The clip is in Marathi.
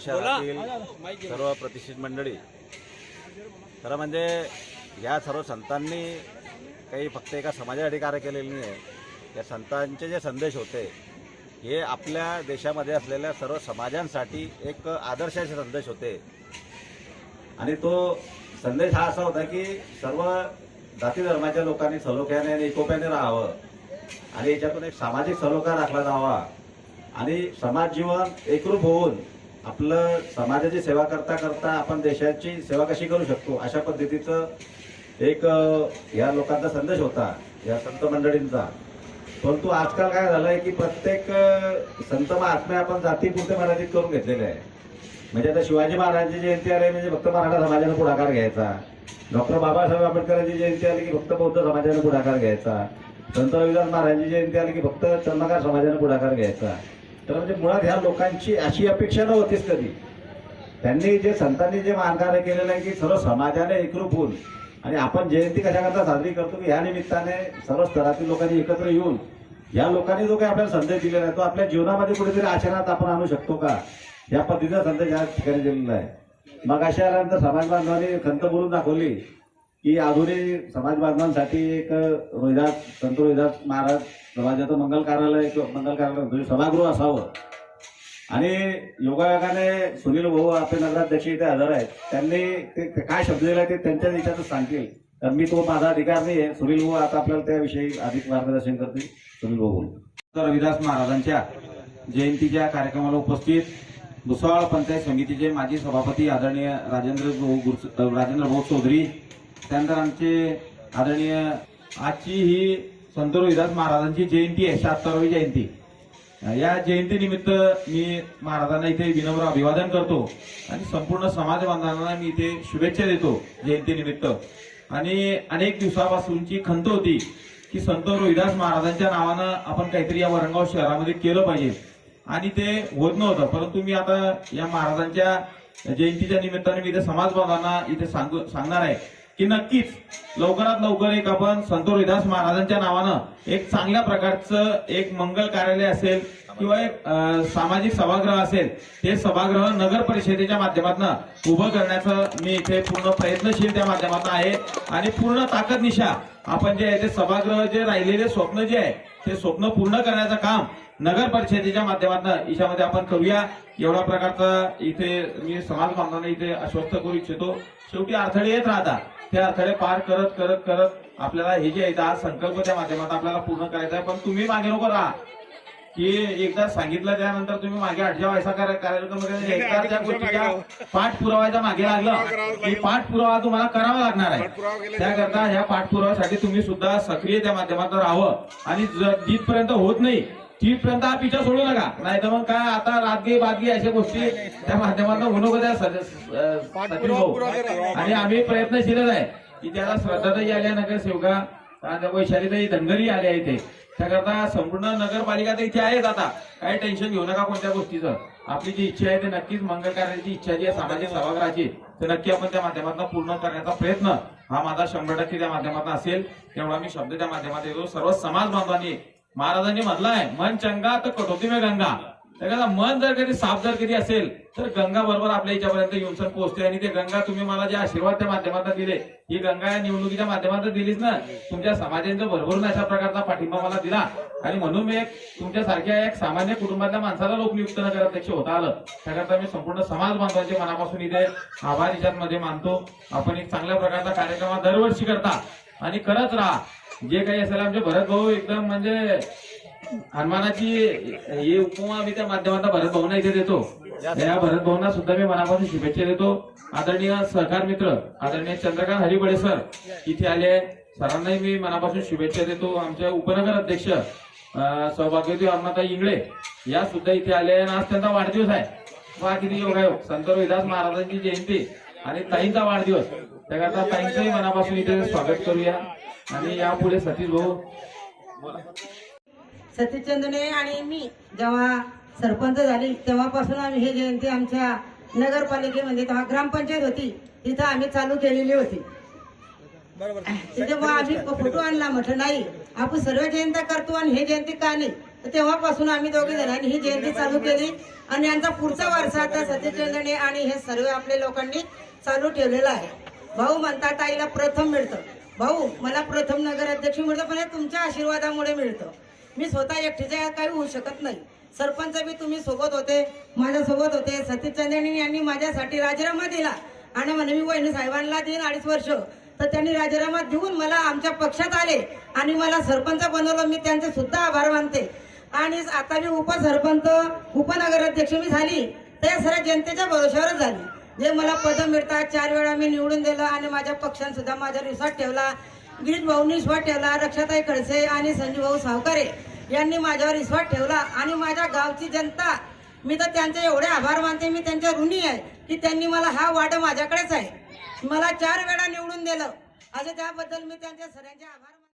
शहरातील सर्व प्रतिष्ठित मंडळी. खरं म्हणजे या सर्व संतांनी काही फक्त एका समाजासाठी कार्य केलेले नाही आहे या संतांचे जे संदेश होते हे आपल्या देशामध्ये असलेल्या सर्व समाजांसाठी एक आदर्शाचे संदेश होते. आणि तो संदेश हा असा होता की सर्व जाती धर्माच्या लोकांनी सलोख्याने आणि एकोप्याने राहावं. आणि याच्यातून एक सामाजिक सलोखा राखला जावा. आणि समाज जीवन एकरूप होऊन आपलं समाजाची सेवा करता करता आपण देशाची सेवा कशी करू शकतो? अशा पद्धतीचं एक या लोकांचा संदेश होता या संत मंडळींचा. परंतु आजकाल काय झालंय की प्रत्येक संत महात्मे आपण जातीपुरते मर्यादित करून घेतलेले आहे. म्हणजे आता शिवाजी महाराजांची जयंती आली म्हणजे फक्त मराठा समाजाने पुढाकार घ्यायचा. डॉक्टर बाबासाहेब आंबेडकरांची जयंती आली की फक्त बौद्ध समाजाने पुढाकार घ्यायचा. संत रविदास महाराजांची जयंती आली की फक्त चंद्रकार समाजाने पुढाकार घ्यायचा. तर म्हणजे मुळात ह्या लोकांची अशी अपेक्षा नव्हतीच कधी. त्यांनी जे संतांनी जे मानकार्य केलेलं आहे की सर्व समाजाने एकरूप होऊन आणि आपण जयंती कशाकरता साजरी करतो की ह्या निमित्ताने सर्व स्तरातील लोकांनी एकत्र येऊन या लोकांनी जो काही आपल्याला संदेश दिलेला आहे तो आपल्या जीवनामध्ये कुठेतरी आचरणात आपण आणू शकतो का? या पद्धतीचा संदेश या ठिकाणी दिलेला आहे. मग अशा आल्यानंतर समाज बांधवांनी खंत बोलून दाखवली. की आधुनिक समाज बांधवांसाठी एक रोहिदास संत रोहिदास महाराज समाजाचं मंगल कार्यालय मंगल कार्यालय म्हणजे सभागृह असावं. आणि योगायोगाने सुनील भाऊ आपले नगराध्यक्ष इथे हजर आहेत. त्यांनी ते काय शब्द दिला ते त्यांच्या दिशातच सांगतील. तर मी तो माझा अधिकार नाही आहे सुनील भाऊ आता आपल्याला त्याविषयी अधिक मार्गदर्शन करतील. सुनील भाऊ तर रविदास महाराजांच्या जयंतीच्या कार्यक्रमाला उपस्थित भुसावळ पंचायत समितीचे माजी सभापती आदरणीय राजेंद्र भाऊ राजेंद्र भाऊ चौधरी त्यानंतर आमचे आदरणीय आजची ही संत रोहिदास महाराजांची जयंती आहे शहात्तरावी जयंती. या जयंतीनिमित्त मी महाराजांना इथे विनम्र अभिवादन करतो आणि संपूर्ण समाज बांधवांना मी इथे शुभेच्छा देतो जयंतीनिमित्त आणि अनेक दिवसापासूनची खंत होती की संत रोहिदास महाराजांच्या नावानं आपण काहीतरी या वरंगाव शहरामध्ये केलं पाहिजे. आणि ते होत नव्हतं परंतु मी आता या महाराजांच्या जयंतीच्या निमित्ताने मी इथे समाज बांधवांना इथे सांगू सांगणार आहे. की नक्कीच लवकरात लवकर एक आपण संत रोहिदास महाराजांच्या नावानं एक चांगल्या प्रकारचं एक मंगल कार्यालय असेल. किंवा एक सामाजिक सभागृह असेल ते सभागृह नगर परिषदेच्या माध्यमातून उभं करण्याचं मी इथे पूर्ण प्रयत्नशील त्या माध्यमातून आहे. आणि पूर्ण ताकद निशा आपण जे आहे ते सभागृह जे राहिलेले स्वप्न जे आहे ते स्वप्न पूर्ण करण्याचं काम नगर परिषदेच्या माध्यमातून याच्यामध्ये आपण करूया. एवढा प्रकारचा इथे मी समाज बांधवांना इथे आश्वस्त करू इच्छितो. शेवटी अडथळे येत राहतात. ते अडथळे पार करत करत करत आपल्याला हे जे आहे आज संकल्प त्या माध्यमातून आपल्याला पूर्ण करायचा आहे. पण तुम्ही मागे नको राहा. की एकदा सांगितलं त्यानंतर तुम्ही मागे अडजा व्हायचा कार्यक्रम एकदा त्या गोष्टीचा पाठपुरावाच्या मागे लागलं. की पाठपुरावा तुम्हाला करावा लागणार आहे. त्याकरता ह्या पाठपुराव्यासाठी तुम्ही सुद्धा सक्रिय त्या माध्यमातून राहावं. आणि जिथपर्यंत होत नाही तिथपर्यंत हा पिछा सोडू नका. नाही तर मग काय आता रातगी बादगी अशा गोष्टी त्या माध्यमातून होऊ नको त्या सद- अं, सचिन भाऊ. आणि आम्ही प्रयत्नशीलच आहे. की त्याला श्रद्धाताई आल्या नगरसेवका वैशालीताई धनगरी आल्या इथे. त्याकरता संपूर्ण नगरपालिका तर इथे आहेच आता. काही टेन्शन घेऊ नका कोणत्या गोष्टीचं. आपली जी इच्छा आहे ते नक्कीच मंगल कार्याची इच्छा जी आहे सामाजिक सभागृहाची ते नक्की आपण त्या माध्यमातून पूर्ण करण्याचा प्रयत्न हा माझा शंभर टक्के त्या माध्यमातून असेल. तेवढा मी शब्द त्या माध्यमात येतो सर्व समाज बांधवांनी महाराजांनी म्हटलं आहे मन चंगा तर कटोती मे गंगा. एखादा मन जर कधी साफ जर कधी असेल तर गंगा बरोबर आपल्या याच्यापर्यंत येऊन सर पोहोचते. आणि ते गंगा तुम्ही मला जे आशीर्वाद त्या माध्यमातून दिले ही गंगा या निवडणुकीच्या माध्यमातून दिलीच ना. तुमच्या समाजाचा भरभरून अशा प्रकारचा पाठिंबा मला दिला. आणि म्हणून मी एक तुमच्यासारख्या एक सामान्य कुटुंबातल्या माणसाला लोकनियुक्त नगराध्यक्ष होता आलं. त्याकरता मी संपूर्ण समाज बांधवांचे मनापासून इथे आभार याच्यात मध्ये मानतो. आपण एक चांगल्या प्रकारचा कार्यक्रम हा दरवर्षी करता. आणि करत राहा जे काही असेल आमचे भरत भाऊ एकदम म्हणजे हनुमानाची हे उपमा मी त्या माध्यमातून भरत भाऊना इथे देतो. या भरत भाऊंना सुद्धा मी मनापासून शुभेच्छा देतो. आदरणीय सहकार मित्र आदरणीय चंद्रकांत हरिबळे सर इथे आले. सरांनाही मी मनापासून शुभेच्छा देतो. आमचे उपनगर अध्यक्ष सौभाग्यवती अरुणाताई इंगळे या सुद्धा इथे आले आणि आज त्यांचा वाढदिवस आहे. वा किती योग आहे संत रोहिदास महाराजांची जयंती आणि ताईंचा वाढदिवस. त्याकरता ताईंचंही मनापासून इथे स्वागत करूया. आणि यापुढे सतीश भाऊ. सतीशचंद्रने आणि मी जेव्हा सरपंच झाली तेव्हापासून आम्ही ही जयंती आमच्या नगरपालिकेमध्ये तेव्हा ग्रामपंचायत होती तिथं आम्ही चालू केलेली होती. तिथे मग आम्ही फोटो आणला म्हटलं नाही आपण सर्व जयंत्या करतो आणि हे जयंती का नाही? तर तेव्हापासून आम्ही दोघे जणांनी ही जयंती चालू केली आणि यांचा पुढचा वारसा आता सत्यचंद्रने आणि हे सर्व आपल्या लोकांनी चालू ठेवलेला आहे. भाऊ म्हणतात आईला प्रथम मिळतं. भाऊ मला प्रथम नगराध्यक्ष मिळतं पण हे तुमच्या आशीर्वादामुळे मिळतं. मी स्वतः एकटीच्या काही होऊ शकत नाही. सरपंच बी तुम्ही सोबत होते माझ्यासोबत होते सतीश सतीशचंद्रनी यांनी माझ्यासाठी राजीनामा दिला. आणि म्हणे मी वहिनी साहेबांना देईन अडीच वर्ष. तर त्यांनी राजीनामा देऊन मला आमच्या पक्षात आले आणि मला सरपंच बनवलं. मी त्यांचे सुद्धा आभार मानते. आणि आता मी उपसरपंच उपनगराध्यक्ष मी झाली. तर सगळ्या जनतेच्या भरोश्यावरच झाली. जे मला पद मिळतात चार वेळा मी निवडून दिलं आणि माझ्या पक्षाने सुद्धा माझ्या विश्वास ठेवला. गिरीश भाऊंनी विश्वास ठेवला रक्षाताई खडसे आणि संजीव भाऊ सावकारे यांनी माझ्यावर विश्वास ठेवला आणि माझ्या गावची जनता मी तर त्यांचे एवढे आभार मानते मी त्यांच्या ऋणी आहे की त्यांनी मला हा वाट माझ्याकडेच आहे. मला चार वेळा निवडून दिलं. असं त्याबद्दल मी त्यांच्या सगळ्यांचे आभार